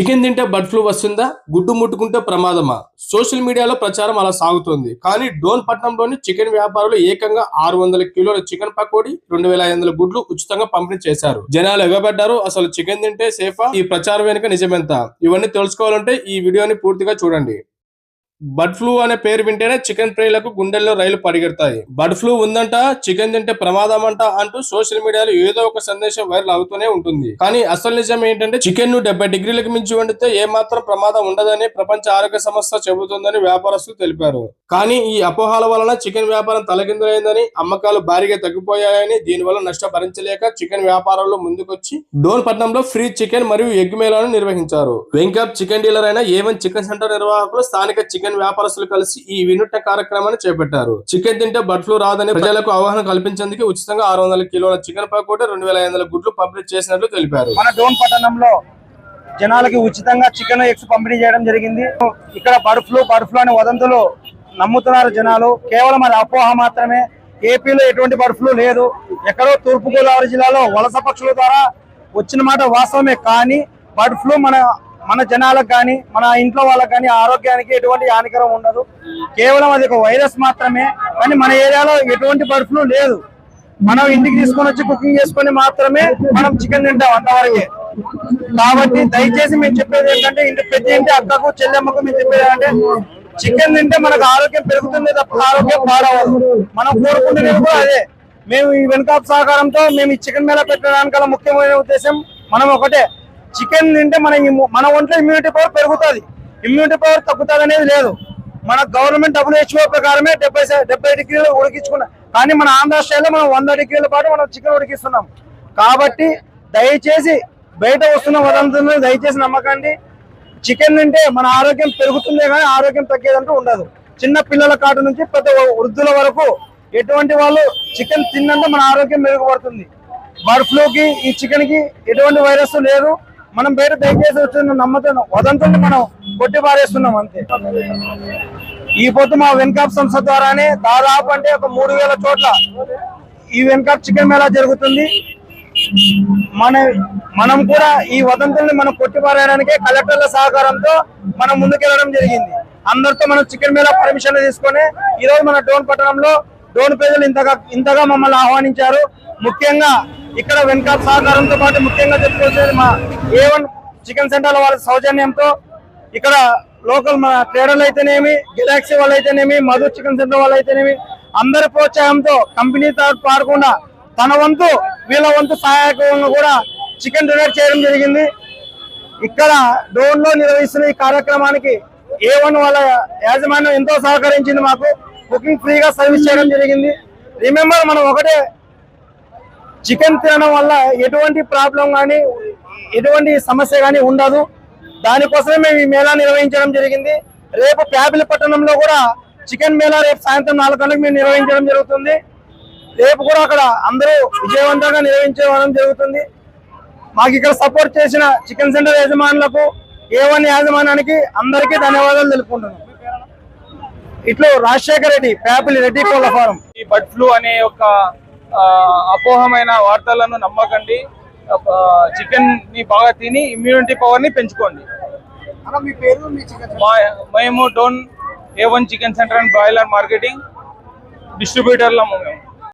Chicken తింటే bird flu వస్తుందా? గుడ్డు ముట్టుకుంటే ప్రమాదమా? సోషల్ మీడియాలో ప్రచారం అలా సాగుతోంది. కానీ డోన్ పట్టణంలోని చికెన్ వ్యాపారులు ఏకంగా ఆరు వందల కిలోల చికెన్ పకోడీ రెండు వేల ఐదు వందల గుడ్లు ఉచితంగా పంపిణీ చేశారు. జనాలు ఎగబడ్డారు. అసలు చికెన్ తింటే సేఫా? ఈ ప్రచారం వెనుక నిజమెంత? ఇవన్నీ తెలుసుకోవాలంటే ఈ వీడియోని పూర్తిగా చూడండి. బర్డ్ ఫ్లూ అనే పేరు వింటేనే చికెన్ ప్రియులకు గుండెల్లో రైలు పరిగెడతాయి. బర్డ్ ఫ్లూ ఉందంట చికెన్ తింటే ప్రమాదం అంట అంటూ సోషల్ మీడియాలో ఏదో ఒక సందేశం వైరల్ అవుతూనే ఉంటుంది. కానీ అసలు నిజం ఏంటంటే చికెన్ను డెబ్బై డిగ్రీలకు మించి వండితే ఏమాత్రం ప్రమాదం ఉండదని ప్రపంచ ఆరోగ్య సంస్థ చెబుతుందని వ్యాపారస్తులు తెలిపారు. కానీ ఈ అపోహాల వలన చికెన్ వ్యాపారం తలకిందులైందని అమ్మకాలు భారీగా తగ్గిపోయాయని దీనివల్ల నష్టం భరించలేక చికెన్ వ్యాపారంలో ముందుకొచ్చి డోన్ పట్నంలో ఫ్రీ చికెన్ మరియు ఎగ్ మేళాను నిర్వహించారు. వెంకప్ చికెన్ డీలర్ అయిన ఏవన్ చికెన్ సెంటర్ నిర్వాహకులు స్థానిక చికెన్ వ్యాపారస్తులు కలిసి ఈ వినూత్న కార్యక్రమాన్ని చేపట్టారు. చికెన్ తింటే బర్డ్ ఫ్లూ రాదని ప్రజలకు అవగాహన కల్పించేందుకు ఉచితంగా ఆరు వందల కిలోల చికెన్ పకోట రెండు వేల ఐదు వందల గుడ్లు పంపిణీ చేసినట్లు తెలిపారు. మన డోన్ పట్టణంలో జనాలకి ఉచితంగా చికెన్ ఎగ్స్ పంపిణీ చేయడం జరిగింది. ఇక్కడ బర్డ్ ఫ్లూ బర్డ్ ఫ్లూ అనే వదంతులు నమ్ముతున్నారు జనాలు. కేవలం అది అపోహ మాత్రమే. ఏపీలో ఎటువంటి బర్డ్ ఫ్లూ లేదు. ఎక్కడో తూర్పు గోదావరి జిల్లాలో వలస పక్షుల ద్వారా వచ్చిన మాట వాస్తవమే. కానీ బర్డ్ ఫ్లూ మన మన జనాలకు కానీ మన ఇంట్లో వాళ్ళకి కానీ ఆరోగ్యానికి ఎటువంటి హానికరం ఉండదు. కేవలం అది ఒక వైరస్ మాత్రమే కానీ మన ఏరియాలో ఎటువంటి బర్డ్ లేదు. మనం ఇంటికి తీసుకొని వచ్చి కుకింగ్ చేసుకొని మాత్రమే మనం చికెన్ తింటాం అంతవరకే. కాబట్టి దయచేసి మేము చెప్పేది ఏంటంటే ఇంటి ప్రతి ఇంటి అక్కకు చెల్లెమ్మకు మేము చెప్పేది అంటే చికెన్ తింటే మనకు ఆరోగ్యం పెరుగుతుంది తప్ప ఆరోగ్యం పాడవదు. మనం కోరుకుంటున్నది కూడా అదే. మేము ఈ వెనుక సహకారంతో మేము ఈ చికెన్ మేళ పెట్టడానికి ముఖ్యమైన ఉద్దేశం మనం ఒకటే. చికెన్ తింటే మన మన ఒంట్లో ఇమ్యూనిటీ పవర్ పెరుగుతుంది. ఇమ్యూనిటీ పవర్ తగ్గుతుంది అనేది లేదు. మన గవర్నమెంట్ డబ్ల్యూహెచ్ఓ ప్రకారమే డెబ్బై డెబ్బై డిగ్రీలు ఉడికించుకున్నాం కానీ మన ఆంధ్ర స్టైల్లో మనం వంద డిగ్రీల పాటు మనం చికెన్ ఉడికిస్తున్నాం. కాబట్టి దయచేసి బయట వస్తున్న వదంతులను దయచేసి నమ్మకండి. చికెన్ తింటే మన ఆరోగ్యం పెరుగుతుందే కానీ ఆరోగ్యం తగ్గేదంటూ ఉండదు. చిన్న పిల్లల కాటు నుంచి పెద్ద వృద్ధుల వరకు ఎటువంటి వాళ్ళు చికెన్ తిన్నంత మన ఆరోగ్యం మెరుగుపడుతుంది. బర్డ్ ఫ్లూకి ఈ చికెన్కి ఎటువంటి వైరస్ లేదు. మనం పేరు దయచేసి వచ్చిన నమ్మకం వదంతుల్ని మనం కొట్టి పారేస్తున్నాం అంతే. ఈ పొద్దు మా వెన్కాప్ సంస్థ ద్వారానే దాదాపు అంటే ఒక మూడు వేల చోట్ల ఈ వెన్కాప్ చికెన్ మేళా జరుగుతుంది. మన మనం కూడా ఈ వదంతుల్ని మనం కొట్టిపారేయడానికే కలెక్టర్ల సహకారంతో మనం ముందుకెళ్ళడం జరిగింది. అందరితో మనం చికెన్ మేళా పర్మిషన్ తీసుకొని ఈరోజు మన డోన్ పట్టణంలో డోన్ ప్రజలు ఇంతగా ఇంతగా మమ్మల్ని ఆహ్వానించారు. ముఖ్యంగా ఇక్కడ వెన్కాప్ సహకారంతో పాటు ముఖ్యంగా చెప్పుకోవాల్సింది మా ఏ వన్ చికెన్ సెంటర్ వాళ్ళ సౌజన్యంతో ఇక్కడ లోకల్ మన ట్రేడర్లు అయితేనేమి గెలాక్సీ వాళ్ళు అయితేనేమి మధు చికెన్ సెంటర్ వాళ్ళు అయితేనేమి అందరి ప్రోత్సాహంతో కంపెనీ తరఫు పాడకుండా తన వంతు వీళ్ళ వంతు సహాయకంగా కూడా చికెన్ డొనేట్ చేయడం జరిగింది. ఇక్కడ డోన్లో నిర్వహిస్తున్న ఈ కార్యక్రమానికి ఏ వన్ వాళ్ళ యాజమాన్యం ఎంతో సహకరించింది మాకు. బుకింగ్ ఫ్రీగా సర్వీస్ చేయడం జరిగింది. రిమెంబర్ మనం ఒకటే చికెన్ తినడం వల్ల ఎటువంటి ప్రాబ్లం కానీ ఎటువంటి సమస్య కానీ ఉండదు. దానికోసమే మేము ఈ మేళా నిర్వహించడం జరిగింది. రేపు ప్యాపిలి పట్టణంలో కూడా చికెన్ మేళా రేపు సాయంత్రం నాలుగు గంటలకు మేము నిర్వహించడం జరుగుతుంది. రేపు కూడా అక్కడ అందరూ విజయవంతంగా నిర్వహించడం జరుగుతుంది. మాకు ఇక్కడ సపోర్ట్ చేసిన చికెన్ సెంటర్ యజమానులకు ఏవన్ యాజమానానికి అందరికీ ధన్యవాదాలు తెలుపుకుంటున్నాం. ఇట్లా రాజశేఖర రెడ్డి ప్యాపిలి రెడ్డి కోళ్ళ ఫారం. ఈ బర్డ్ ఫ్లూ అనే ఒక అపోహమైన వార్తలను నమ్మకండి. చికెన్ని బాగా తిని ఇమ్యూనిటీ పవర్ని పెంచుకోండి. మా మేము Dhone A one chicken centre and broiler marketing డిస్ట్రిబ్యూటర్లము మేము.